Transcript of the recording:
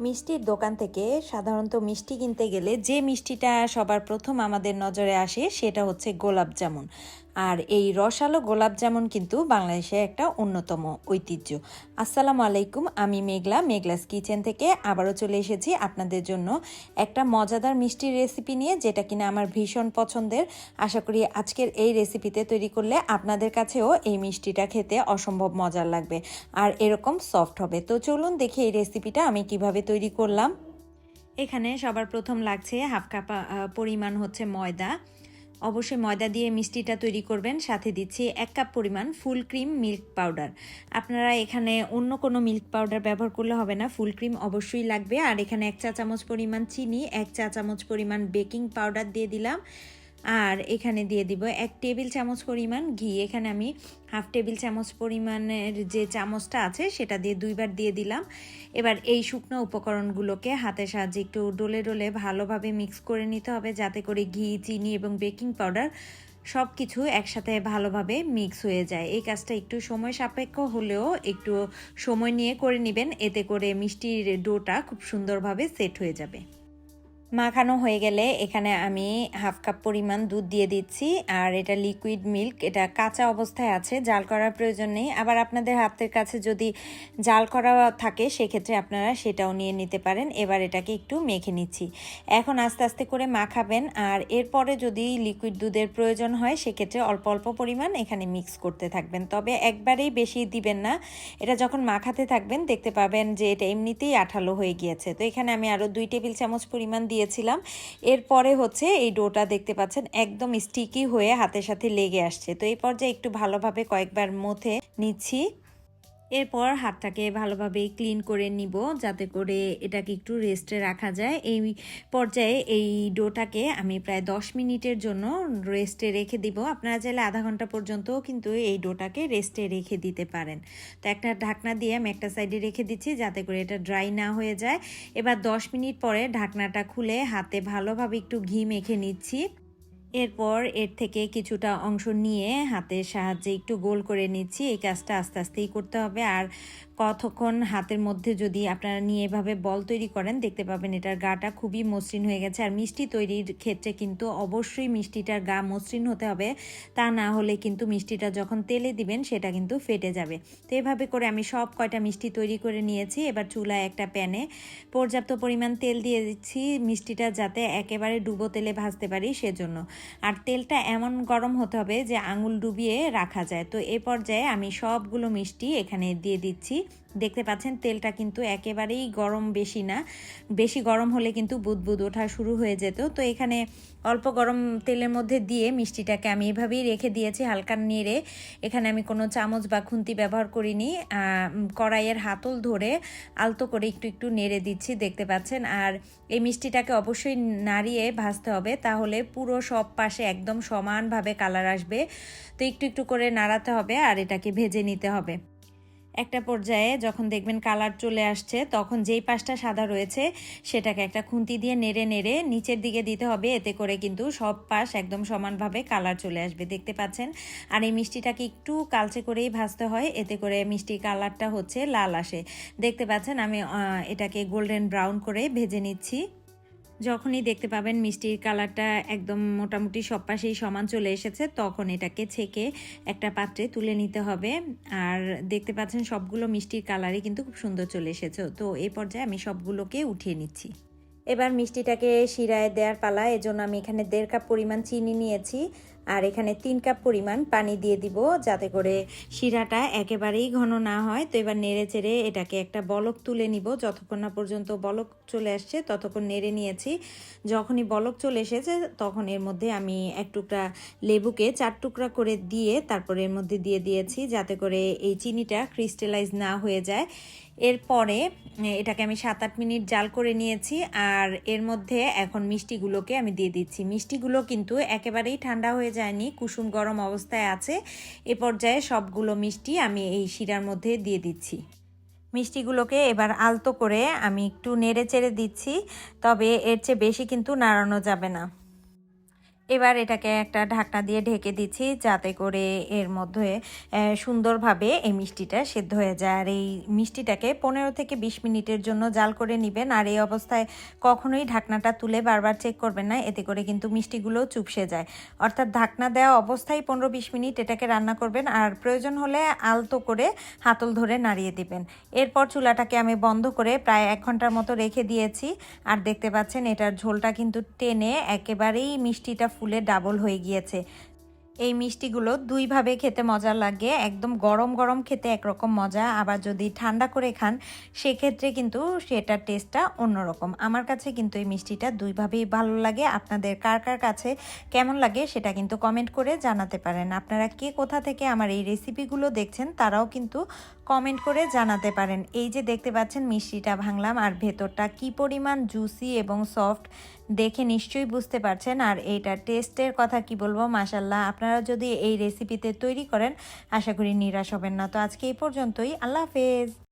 মিষ্টির দোকান থেকে সাধারণত মিষ্টি কিনতে গেলে যে মিষ্টিটা সবার প্রথম আমাদের নজরে আসে সেটা হচ্ছে গোলাপ জামুন। আর এই রসালো গোলাপ জামুন কিন্তু বাংলাদেশে একটা অন্যতম ঐতিহ্য। আসসালামু আলাইকুম, আমি মেঘলা, মেঘলাস কিচেন থেকে আবারও চলে এসেছি আপনাদের জন্য একটা মজাদার মিষ্টির রেসিপি নিয়ে, যেটা কিনা আমার ভীষণ পছন্দের। আশা করি আজকের এই রেসিপিতে তৈরি করলে আপনাদের কাছেও এই মিষ্টিটা খেতে অসম্ভব মজার লাগবে আর এরকম সফট হবে। তো চলুন দেখি এই রেসিপিটা আমি কীভাবে তৈরি করলাম। এখানে সবার প্রথম লাগছে হাফ কাপ পরিমাণ হচ্ছে ময়দা। অবশ্যই ময়দা দিয়ে মিষ্টিটা তৈরি করবেন। সাথে দিচ্ছি এক কাপ পরিমাণ ফুল ক্রিম মিল্ক পাউডার। আপনারা এখানে অন্য কোনো মিল্ক পাউডার ব্যবহার করলে হবে না। ফুল ক্রিম অবশ্যই লাগবে। আর এখানে এক চা চামচ পরিমাণ চিনি, এক চা চামচ পরিমাণ বেকিং পাউডার দিয়ে দিলাম। আর এখানে দিয়ে দিব এক টেবিল চামচ পরিমাণ ঘি। এখানে আমি হাফ টেবিল চামচ পরিমাণের যে চামচটা আছে, সেটা দিয়ে দুইবার দিয়ে দিলাম। এবার এই শুকনো উপকরণগুলোকে হাতের সাহায্যে একটু ডোলে ডোলে ভালোভাবে মিক্স করে নিতে হবে, যাতে করে ঘি, চিনি এবং বেকিং পাউডার সব কিছু একসাথে ভালোভাবে মিক্স হয়ে যায়। এই কাজটা একটু সময় সাপেক্ষ হলেও একটু সময় নিয়ে করে নেবেন, এতে করে মিষ্টির ডোটা খুব সুন্দরভাবে সেট হয়ে যাবে। মাখানো হয়ে গেলে এখানে আমি হাফ কাপ পরিমাণ দুধ দিয়ে দিচ্ছি, আর এটা লিকুইড মিল্ক এটা কাঁচা অবস্থায় আছে, জাল করার প্রয়োজন নেই। আবার আপনাদের হাতের কাছে যদি জাল করা থাকে, সেক্ষেত্রে আপনারা সেটাও নিয়ে নিতে পারেন। এবার এটাকে একটু মেখে নিচ্ছি। এখন আস্তে আস্তে করে মাখাবেন, আর এরপরে যদি লিকুইড দুধের প্রয়োজন হয়, সেক্ষেত্রে অল্প অল্প পরিমাণ এখানে মিক্স করতে থাকবেন। তবে একবারেই বেশি দিবেন না। এটা যখন মাখাতে থাকবেন, দেখতে পাবেন যে এটা এমনিতেই আঠালো হয়ে গিয়েছে। তো এখানে আমি আরও দুই টেবিল চামচ পরিমাণ দিয়েছিলাম। এরপরে হচ্ছে এই ডোটা দেখতে পাচ্ছেন একদম স্টিকি হয়ে হাতের সাথে লেগে আসছে। তো এই পর্যায়ে একটু ভালোভাবে কয়েকবার মুথে নিচ্ছি। এরপর হাতটাকে ভালোভাবে ক্লিন করে নিব যাতে করে এটাকে একটু রেস্টে রাখা যায়। এই পর্যায়ে এই ডোটাকে আমি প্রায় দশ মিনিটের জন্য রেস্টে রেখে দিব। আপনারা চাইলে আধা ঘণ্টা পর্যন্তও কিন্তু এই ডোটাকে রেস্টে রেখে দিতে পারেন। তো একটা ঢাকনা দিয়ে আমি একটা সাইডে রেখে দিচ্ছি যাতে করে এটা ড্রাই না হয়ে যায়। এবার দশ মিনিট পরে ঢাকনাটা খুলে হাতে ভালোভাবে একটু ঘি মেখে নিচ্ছি। এরপর এর থেকে কিছুটা অংশ নিয়ে হাতের সাহায্যে একটু গোল করে নিচ্ছি। এই কাজটা আস্তে আস্তেই করতে হবে। আর কতক্ষণ হাতের মধ্যে যদি আপনারা নিয়ে এভাবে বল তৈরি করেন, দেখতে পাবেন এটার গাটা খুবই মসৃণ হয়ে গেছে। আর মিষ্টি তৈরির ক্ষেত্রে কিন্তু অবশ্যই মিষ্টিটার গা মসৃণ হতে হবে। তা না হলে কিন্তু মিষ্টিটা যখন তেলে দিবেন, সেটা কিন্তু ফেটে যাবে। তো এভাবে করে আমি সব কয়টা মিষ্টি তৈরি করে নিয়েছি। এবার চুলায় একটা প্যানে পর্যাপ্ত পরিমাণ তেল দিয়ে দিচ্ছি। মিষ্টিটা যাতে একেবারে ডুবো তেলে ভাজতে পারি সেজন্য। আর তেলটা এমন গরম হতে হবে যে আঙুল ডুবিয়ে রাখা যায়। তো এ পর্যায়ে আমি সবগুলো মিষ্টি এখানে দিয়ে দিচ্ছি। দেখতে পাচ্ছেন তেলটা কিন্তু একেবারেই গরম বেশি না। বেশি গরম হলে কিন্তু বুদবুদ ওঠা শুরু হয়ে যেত। তো এখানে অল্প গরম তেলের মধ্যে দিয়ে মিষ্টিটাকে আমি এভাবেই রেখে দিয়েছি হালকা নেড়ে। এখানে আমি কোনো চামচ বা খুন্তি ব্যবহার করিনি। কড়াইয়ের হাতল ধরে আলতো করে একটু একটু নেড়ে দিচ্ছি, দেখতে পাচ্ছেন। আর এই মিষ্টিটাকে অবশ্যই নাড়িয়ে ভাজতে হবে, তাহলে পুরো সব পাশে একদম সমানভাবে কালার আসবে। তো একটু একটু করে নাড়াতে হবে আর এটাকে ভেজে নিতে হবে। একটা পর্যায়ে যখন দেখবেন কালার চলে আসছে, তখন যেই পাশটা সাদা রয়েছে, সেটাকে একটা খুন্তি দিয়ে নেড়ে নেড়ে নিচের দিকে দিতে হবে। এতে করে কিন্তু সব পাশ একদম সমানভাবে কালার চলে আসবে। দেখতে পাচ্ছেন? আর এই মিষ্টিটাকে একটু কালচে করেই ভাজতে হয়। এতে করে মিষ্টির কালারটা হচ্ছে লাল আসে। দেখতে পাচ্ছেন? আমি এটাকে গোল্ডেন ব্রাউন করে ভেজে নিচ্ছি। যখনই দেখতে পাবেন মিষ্টির কালারটা একদম মোটামুটি সব পাশেই সমান চলে এসেছে, তখন এটাকে ছেঁকে একটা পাত্রে তুলে নিতে হবে। আর দেখতে পাচ্ছেন সবগুলো মিষ্টির কালারই কিন্তু খুব সুন্দর চলে এসেছে। তো এই পর্যায়ে আমি সবগুলোকে উঠিয়ে নিচ্ছি। এবার মিষ্টিটাকে শিরায় দেওয়ার পালা, এজন্য আমি এখানে দেড় কাপ পরিমাণ চিনি নিয়েছি। আর এখানে তিন কাপ পরিমাণ পানি দিয়ে দিব যাতে করে শিরাটা একেবারেই ঘন না হয়। তো এবার নেড়ে চেড়ে এটাকে একটা বলক তুলে নিব। যতক্ষণ না পর্যন্ত বলক চলে আসছে, ততক্ষণ নেড়ে নিয়েছি। যখনই বলক চলে এসেছে, তখন এর মধ্যে আমি এক টুকরা লেবুকে চার টুকরা করে দিয়ে তারপরে এর মধ্যে দিয়ে দিয়েছি যাতে করে এই চিনিটা ক্রিস্টালাইজ না হয়ে যায়। এরপরে এটাকে আমি সাত আট মিনিট জাল করে নিয়েছি আর এর মধ্যে এখন মিষ্টিগুলোকে আমি দিয়ে দিচ্ছি। মিষ্টিগুলো কিন্তু একেবারেই ঠান্ডা হয়ে যায়নি, কুসুম গরম অবস্থায় আছে। এ পর্যায়ে সবগুলো মিষ্টি আমি এই শিরার মধ্যে দিয়ে দিচ্ছি। মিষ্টিগুলোকে এবার আলতো করে আমি একটু নেড়ে চেড়ে দিচ্ছি, তবে এর চেয়ে বেশি কিন্তু নাড়ানো যাবে না। এবার এটাকে একটা ঢাকনা দিয়ে ঢেকে দিচ্ছি যাতে করে এর মধ্যে সুন্দরভাবে এই মিষ্টিটা সেদ্ধ হয়ে যায়। আর এই মিষ্টিটাকে পনেরো থেকে বিশ মিনিটের জন্য জাল করে নেবেন। আর এই অবস্থায় কখনোই ঢাকনাটা তুলে বারবার চেক করবেন না, এতে করে কিন্তু মিষ্টিগুলো চুপসে যায়। অর্থাৎ ঢাকনা দেওয়া অবস্থায় পনেরো বিশ মিনিট এটাকে রান্না করবেন। আর প্রয়োজন হলে আলতো করে হাতল ধরে নাড়িয়ে দিবেন। এরপর চুলাটাকে আমি বন্ধ করে প্রায় এক ঘণ্টার মতো রেখে দিয়েছি। আর দেখতে পাচ্ছেন এটার ঝোলটা কিন্তু টেনে একেবারেই মিষ্টিটা ফুলে ডাবল হয়ে গিয়েছে। এই মিষ্টিগুলো দুইভাবে খেতে মজা লাগে, একদম গরম গরম খেতে একরকম মজা, আবার যদি ঠান্ডা করে খান, সেক্ষেত্রে কিন্তু সেটার টেস্টটা অন্যরকম। আমার কাছে কিন্তু এই মিষ্টিটা দুইভাবেই ভালো লাগে। আপনাদের কার কার কাছে কেমন লাগে সেটা কিন্তু কমেন্ট করে জানাতে পারেন। আপনারা কে কোথা থেকে আমার এই রেসিপিগুলো দেখছেন, তারাও কিন্তু কমেন্ট করে জানাতে পারেন। এই যে দেখতে পাচ্ছেন, মিষ্টিটা ভাঙলাম আর ভেতরটা কি পরিমাণ জুসি এবং সফট দেখে নিশ্চয়ই বুঝতে পারছেন। আর এইটা টেস্টের কথা কি বলব? মাসাল্লাহ আপনারা যদি এই রেসিপিতে তৈরি করেন, আশা করি নিরাশ হবেন না। তো আজকে এই পর্যন্তই। আল্লাহ হাফেজ।